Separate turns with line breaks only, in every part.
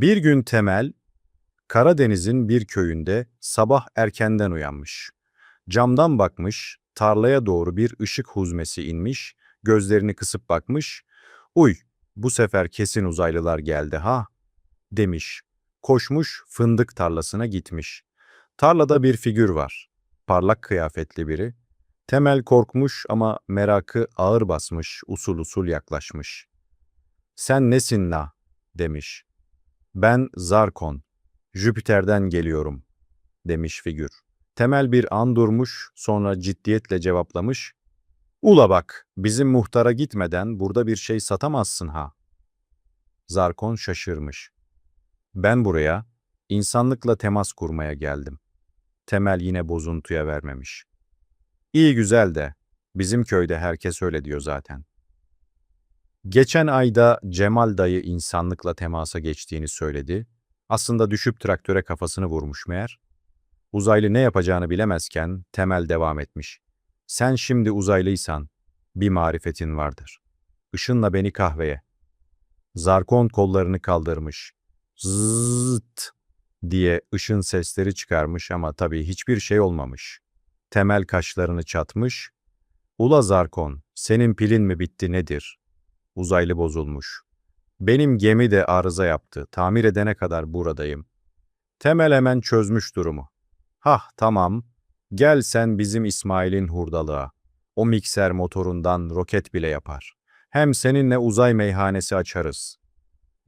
Bir gün Temel, Karadeniz'in bir köyünde sabah erkenden uyanmış. Camdan bakmış, tarlaya doğru bir ışık huzmesi inmiş, gözlerini kısıp bakmış. Uy, bu sefer kesin uzaylılar geldi ha, demiş. Koşmuş, fındık tarlasına gitmiş. Tarlada bir figür var. Parlak kıyafetli biri. Temel korkmuş ama merakı ağır basmış, usul usul yaklaşmış. Sen nesin la? demiş. Ben Zarkon, Jüpiter'den geliyorum, demiş figür. Temel bir an durmuş, sonra ciddiyetle cevaplamış. Ula bak, bizim muhtara gitmeden burada bir şey satamazsın ha. Zarkon şaşırmış. Ben buraya insanlıkla temas kurmaya geldim. Temel yine bozuntuya vermemiş. İyi güzel de, bizim köyde herkes öyle diyor zaten. Geçen ayda Cemal dayı insanlıkla temasa geçtiğini söyledi. Aslında düşüp traktöre kafasını vurmuş meğer. Uzaylı ne yapacağını bilemezken Temel devam etmiş. Sen şimdi uzaylıysan bir marifetin vardır. Işınla beni kahveye. Zarkon kollarını kaldırmış. Zıt diye ışın sesleri çıkarmış ama tabii hiçbir şey olmamış. Temel kaşlarını çatmış. Ula Zarkon, senin pilin mi bitti nedir? Uzaylı bozulmuş. Benim gemi de arıza yaptı. Tamir edene kadar buradayım. Temel hemen çözmüş durumu. Hah tamam. Gel sen bizim İsmail'in hurdalığa. O mikser motorundan roket bile yapar. Hem seninle uzay meyhanesi açarız.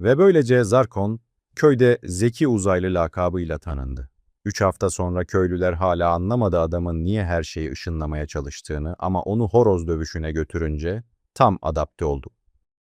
Ve böylece Zarkon, köyde zeki uzaylı lakabıyla tanındı. Üç hafta sonra köylüler hala anlamadı adamın niye her şeyi ışınlamaya çalıştığını ama onu horoz dövüşüne götürünce tam adapte oldu.